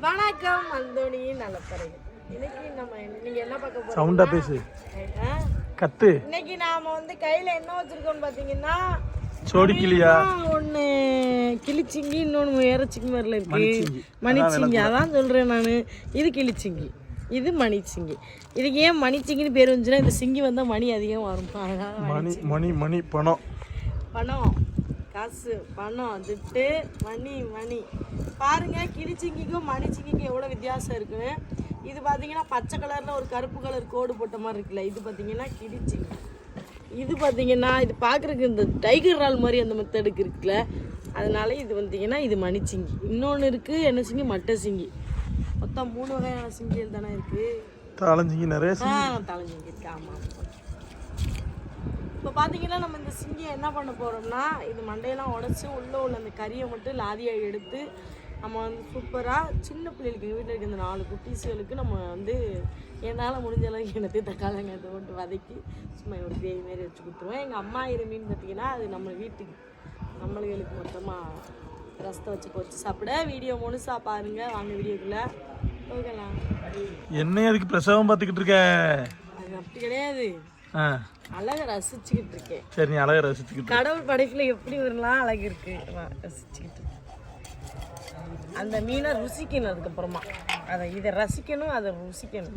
வணக்கம் அந்தோணியின் நலப்பறை. இன்னைக்கு நம்ம நீங்க என்ன பார்க்க போறோம் சவுண்டா பேசு. கத்து. இன்னைக்கு நாம வந்து கையில என்ன வச்சிருக்கோம் பாத்தீங்கன்னா சோடி கிளியா? ஒண்ணு. கிளிச்சிங்கி இன்னொன்னு ஏறச்சிங்கி மாதிரில இருக்கு. மணிச்சிங்கி. அதான் சொல்றேன் நான். இது கிளிச்சிங்கி இது மணிச்சிங்கி இதுக்கு ஏன் மணிச்சிங்கின்னு பேர் வந்துச்சுன்னா இந்த சிங்கி வந்தா மணி அதிகம் வரும். மணி மணி மணி பணம். பணம். காசு. பணம். திட்டு மணி மணி. பாருங்க கிளிச்சிங்கிக்கும் மணிச்சிங்கிக்கும் எவ்வளோ வித்தியாசம் இருக்குன்னு இது பார்த்தீங்கன்னா பச்சை கலரில் ஒரு கருப்பு கலர் கோடு போட்ட மாதிரி இருக்குல்ல இது பார்த்தீங்கன்னா கிளிச்சிங்கி இது பார்த்தீங்கன்னா இது பார்க்குறதுக்கு இந்த டைகர் ரால் மாதிரி அந்த மெத்தடுக்கு இருக்குல்ல அதனால இது பார்த்தீங்கன்னா இது மணிச்சிங்கி இன்னொன்று இருக்குது என்ன சிங்கி? மட்டை சிங்கி. மொத்தம் மூணு வகையான சிங்கிகள் தானே இருக்குது தாளஞ்சிங்க நிறைய ஆ தலைஞ்சிங்க இருக்கு. ஆமாம் இப்போ பார்த்தீங்கன்னா நம்ம இந்த சிங்கியை என்ன பண்ண போகிறோம்னா இது மண்டையெல்லாம் உடச்சி உள்ளே உள்ள அந்த கறியை மட்டும் லாதியாக எடுத்து நம்ம வந்து சூப்பராக சின்ன பிள்ளைகளுக்கு எங்கள் வீட்டில் இருக்க இந்த நாலு குட்டீஸுகளுக்கு நம்ம வந்து என்னால் முடிஞ்ச அளவுக்கு எனக்கு தக்காளி வெங்காயத்தை போட்டு வதக்கி சும்மா ஒரு கிரேவி மாரி வச்சு கொடுத்துருவேன் எங்கள் அம்மா இரு மீன் பார்த்தீங்கன்னா அது நம்ம வீட்டுக்கு நம்மளுகளுக்கு மொத்தமாக ரசத்தை வச்சு பொரிச்சு சாப்பிட வீடியோ முழுசா பாருங்க. வாங்க வீடியோக்குள்ளே போகலாம். என்ன அதுக்கு பிரசவம் பார்த்துக்கிட்டு இருக்க? அது அப்படி கிடையாது. அழகை ரசிச்சுக்கிட்டு இருக்கேன். சரி நீ அழகா ரசிச்சுக்கிட்டு கடவுள் படைப்புல எப்படி வரலாம் அழகு இருக்கு? ரசிச்சுக்கிட்டு அந்த மீனை ருசிக்கணும் அதுக்கப்புறமா அதை இதை ரசிக்கணும் அதை ருசிக்கணும்.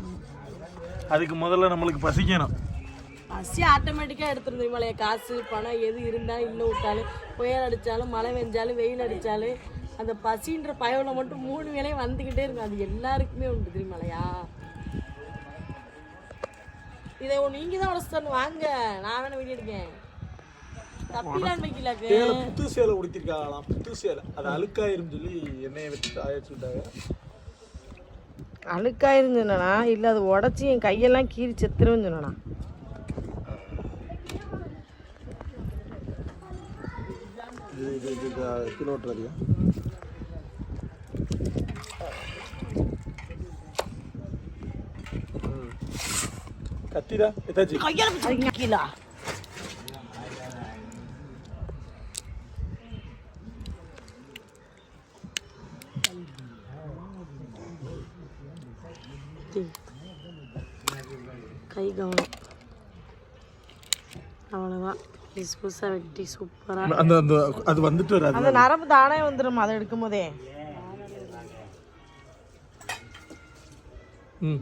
அதுக்கு முதல்ல நம்மளுக்கு பசிக்கணும். பசி ஆட்டோமேட்டிக்காக எடுத்துருந்தோம் இவளைய காசு பணம் எது இருந்தாலும் இல்லை விட்டாலும் புயல் அடித்தாலும் மழை பெஞ்சாலும் வெயில் அடித்தாலும் அந்த பசின்ற பயவில் மட்டும் மூணு வேளையும் வந்துக்கிட்டே இருக்கும். அது எல்லாருக்குமே உண்டு தெரியுமாலையா இதை நீங்கள் தான் உடச்சு தரணும் வாங்க நான் வேணா வீடியோ எடுக்கேன் வைக்கலாக்கு. புத்து சேலை உடுத்திருக்காங்களாம். புத்து சேலை. அது அழுக்காயிரும் சொல்லி எண்ணெயை வச்சு ஆய வச்சுட்டாங்க அழுக்காயிருந்து சொன்னா இல்லை அது உடச்சி என் கையெல்லாம் கீறி செத்துருன்னு சொன்னா இது இது இது கிலோமீட்டர் அதிகம் கத்திடா எதாச்சு கையால் கீழா கை கவனம். அவ்வளோதான் பீஸ் புதுசாக வெட்டி சூப்பராக அந்த அந்த அது வந்துட்டு வராது. அந்த நரம்பு தானே வந்துடும் அதை எடுக்கும் போதே ம்.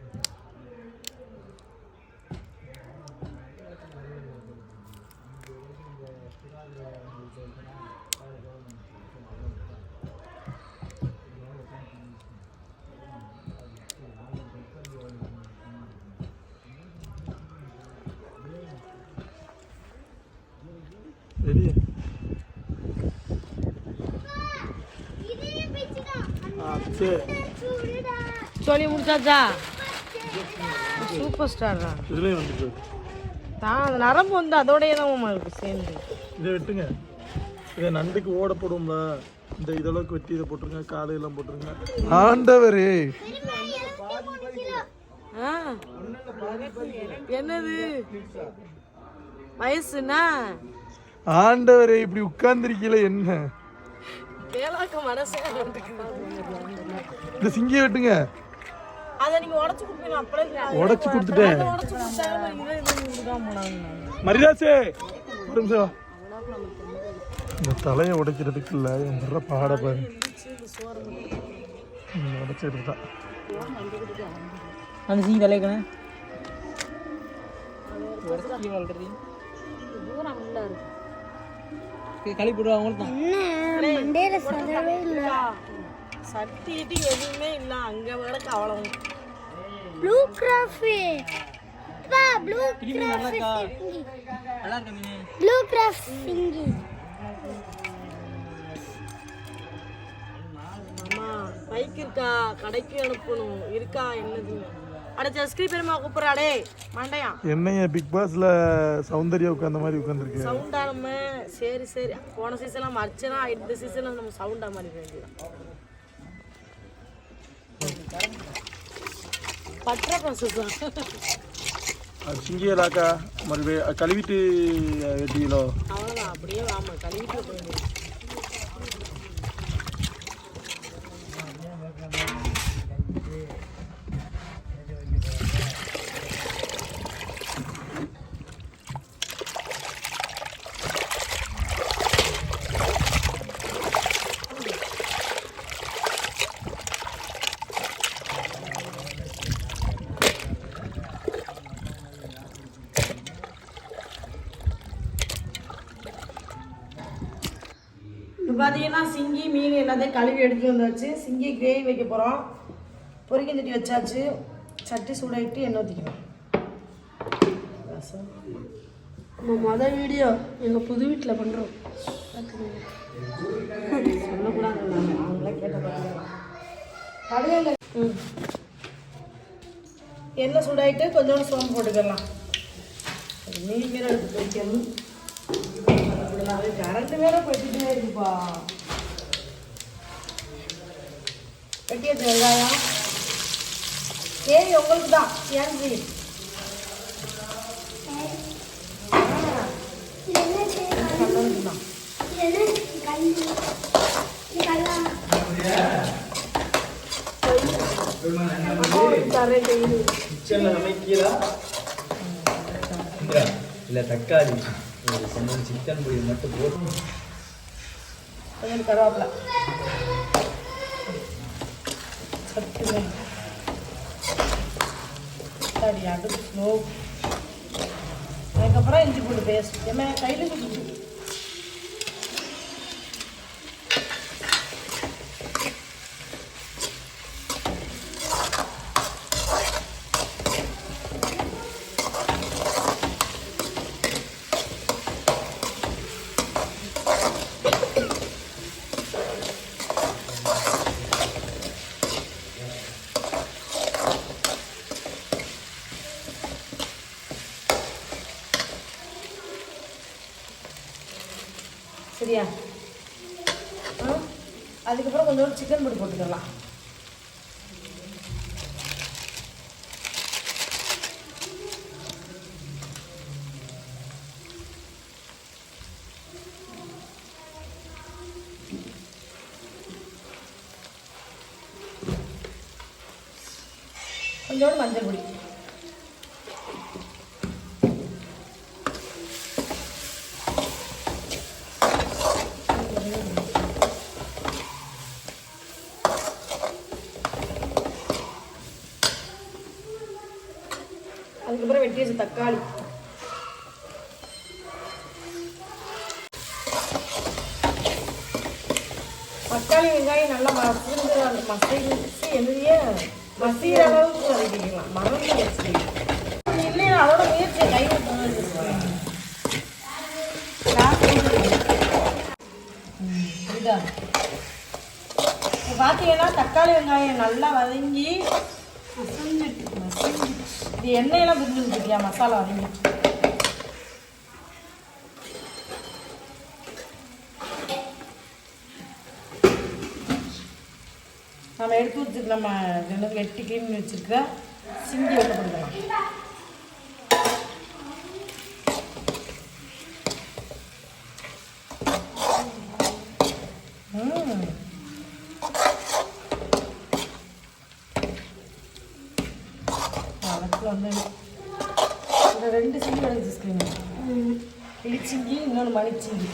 சரி சொல்லி முடிச்சாச்சா? சூப்பர் ஸ்டார் தான் இதுலேயும் வந்துட்டு தான் அந்த நரம்பு வந்து அதோடய தான் இருக்கு சேர்ந்து. இதை வெட்டுங்க. இதை நண்டுக்கு ஓட போடுவோம்ல. இந்த இதளவுக்கு வெட்டி இதை போட்டுருங்க காலை எல்லாம் போட்டுருங்க. ஆண்டவரே. ஆ. என்னது? வயசுனா? ஆண்டவரே இப்படி உட்கார்ந்துருக்கீல என்ன? மனசே இந்த சிங்கியை வெட்டுங்க. அதை நீங்க உடைச்சு கொடுப்பீங்க அப்படியே உடைச்சு கொடுத்துட்டேன். உடைச்சு கொடுத்தாலும் மரியாசே ஒரு நிமிஷம். இந்த தலையை உடைக்கிறதுக்கு இல்லை என் வர்ற பாட பாரு. உடைச்சிட்டு தான் அந்த சீ விளைக்கணும் ஆல்ரெடி களி எதுவுமே இல்ல. அங்க விளக்கு அவ்வளவு ப்ளூ கிராஃபி. பா ப்ளூ நல்லா இருக்கா? கிராஃப் சிங்கி. ஆமா பைக் இருக்கா? கடைக்கு அனுப்பணும். இருக்கா என்னது? என்னைய பிக் பாஸ்ல சௌந்தர்யா உட்கார்ந்த மாதிரி உட்கார்ந்துருக்கு சவுண்டா சரி சரி. போன சீசன் நம்ம அர்ச்சனா இந்த சீசன்ல நம்ம சவுண்டா மாதிரி வேண்டியதான் பட்ற அது சிங்கியலாக்கா. மறுபடியும் கழுவிட்டு வெட்டியிலோ? அவ்வளோதான் அப்படியே ஆமாம் கழுவிட்டு மீன் எல்லாத்தையும் கழுவி எடுத்து வந்தாச்சு. சிங்கி கிரேவி வைக்க போகிறோம் பொரிக்க வச்சாச்சு. சட்டி சூடாகிட்டு எண்ணெய் ஊற்றிக்கணும் நம்ம மொதல் வீடியோ எங்கள் புது வீட்டில் பண்ணுறோம் சொல்லக்கூடாது அவங்களே கேட்ட ம் எண்ணெய் சூடாயிட்டு கொஞ்சோண்டு சோம்பு போட்டுக்கலாம். மீன் மீன் எடுத்து வைக்கணும் கரண்ட் வேற போயிட்டே இருக்குப்பா. வெட்டியது வெங்காயம் சரி உங்களுக்கு தான் ஏன் ஜி நல்லதுக்கு தான் தரேன் டெய்லி கிச்சனில் சமைக்கிறா இல்லை தக்காளி சிக்கன் பொடி மட்டும் போட்டு கருவேப்பிலை சத்து சரி அது ஸ்லோ அதுக்கப்புறம் இஞ்சி பூண்டு பேஸ்ட் என்ன கையில் கொடுத்து சரியா? ஆ அதுக்கப்புறம் கொஞ்சோண்டு சிக்கன் பொடி போட்டுக்கலாம். கொஞ்சோண்டு மஞ்சள் பொடி அதுக்கப்புறம் வெட்டி வச்ச தக்காளி. தக்காளி வெங்காயம் நல்லா மசிந்து அந்த மசிச்சு என்னதையே மசிகிற அளவுக்கு வதக்கிக்கலாம் மறந்து வச்சுக்கலாம் இல்லையா அதோட முயற்சி கை பார்த்தீங்கன்னா தக்காளி வெங்காயம் நல்லா வதங்கி மசிஞ்சிட்டு இது எண்ணெயெல்லாம் பிரிஞ்சு விட்டுருக்கியா மசாலா வதங்கி நம்ம எடுத்து வச்சுருக்க நம்ம வெட்டி க்ளீன் வச்சுருக்க சிங்கி ஒன்று கொடுக்கலாம் வழக்கில் வந்து இந்த ரெண்டு சிங்கி எடுத்து வச்சுருக்கீங்க இடிச்சிங்கி இன்னொன்று மணிச்சிங்கி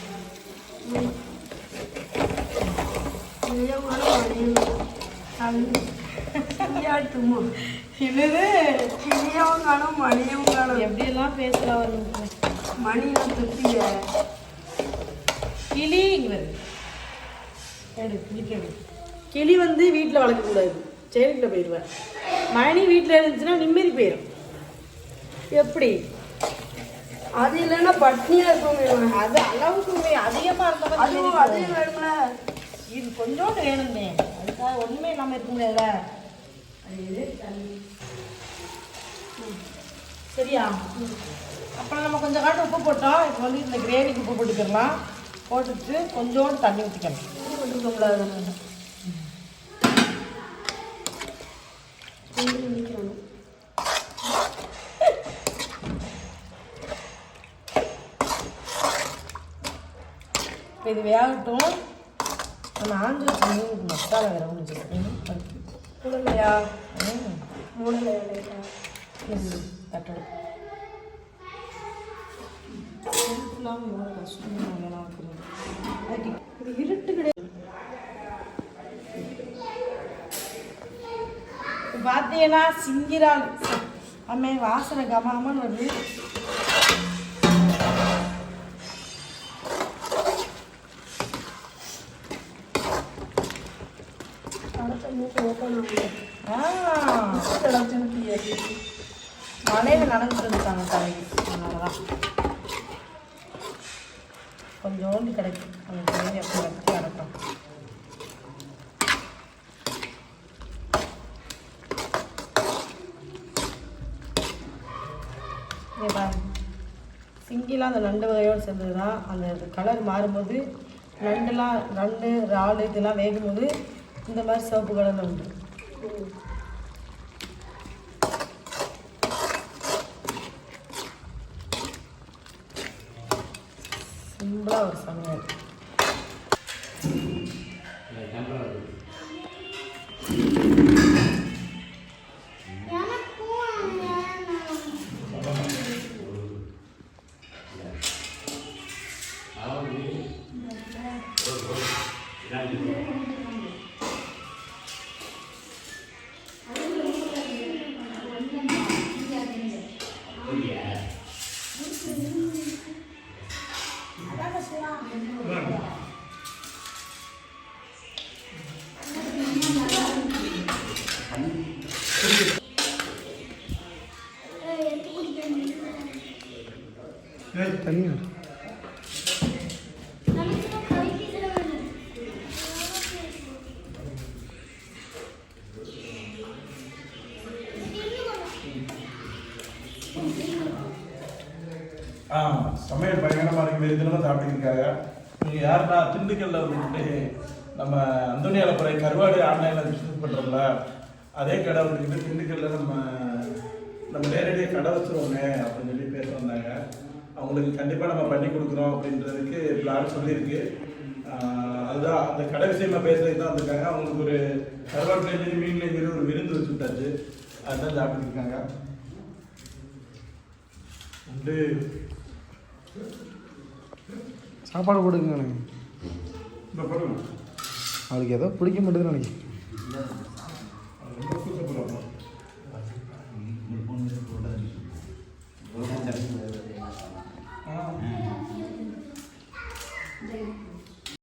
என்னது? கிளியும் காணும் மணியும் காணும். எப்படியெல்லாம் பேசலாம் வருங்க மணியும் துப்பிய கிளிங்கிறது எடு கிளி வந்து வீட்டில் வளர்க்கக்கூடாது செயலில் போயிடுவேன். மணி வீட்டில் இருந்துச்சுன்னா நிம்மதி போயிடும் எப்படி? அது இல்லைன்னா பட்னியா இருக்கும் அது அளவுக்கு அதிகமாக இருந்தால் அதுவும் அதே வேணும்ல. இது கொஞ்சோண்டு வேணுமே. அதுக்காக ஒன்றுமே இல்லாமல் இருக்க தண்ணி. சரியா? அப்புறம் நம்ம கொஞ்சம் காட்டு உப்பு போட்டோம். இப்போ வந்து இந்த கிரேவிக்கு உப்பு போட்டுக்கிடலாம் போட்டுட்டு கொஞ்சோண்டு தண்ணி ஊற்றிக்கணும் போட்டுக்கக்கூடாது இப்போ இது வேகட்டும். நம்ம ஆஞ்சு வச்ச மீனுக்கு மசாலா வேற ஒன்று வச்சுருக்கேன் மூடலையா மூடலையா லைட்டா எவ்வளோ கஷ்டமாக வேணாம் இது இருட்டு கிடையாது பார்த்தீங்கன்னா சிங்கிரால் அம்மே வாசனை கமாமன்னு வருது மழையில நனைஞ்சிட்டு இருக்காங்க தலைக்கு அதனால தான் கொஞ்சோண்டு கிடைக்கும் அந்த தலையை அப்படி வச்சு அடக்கம் இங்க பாருங்க சிங்கிலாம் அந்த நண்டு வகையோடு சேர்ந்தது தான் அந்த கலர் மாறும்போது நண்டுலாம் நண்டு இறால் இதெல்லாம் வேகும்போது இந்த மாதிரி சிவப்பு கலரில் உண்டு. சிம்பிளாக ஒரு சமையல். ஆ சமையல் பயங்கரமாக இருக்கு தினமும் சாப்பிட்டுருக்காங்க நீங்கள் யாருன்னா திண்டுக்கல்ல வந்துட்டு நம்ம அந்தோனி அலப்புறை கருவாடு ஆன்லைனில் பிஸ்னஸ் பண்ணுறோம்ல அதே கடை வந்துக்கிட்டு திண்டுக்கல்ல நம்ம நம்ம நேரடியாக கடை வச்சுருவோங்க அப்படின்னு சொல்லி பேச வந்தாங்க. அவங்களுக்கு கண்டிப்பாக நம்ம பண்ணி கொடுக்குறோம் அப்படின்றதுக்கு பிளான் சொல்லியிருக்கு. அதுதான் அந்த கடை விஷயமா பேசுறதுக்கு தான் வந்திருக்காங்க. அவங்களுக்கு ஒரு கருவாட்டிலையும் சரி மீன்லையும் சரி ஒரு விருந்து வச்சு விட்டாச்சு அதுதான் சாப்பிட்டுருக்காங்க இருக்காங்க. சாப்பாடு கொடுங்க எனக்கு. அவளுக்கு ஏதோ பிடிக்க மாட்டேங்குது நினைக்கிறேன்.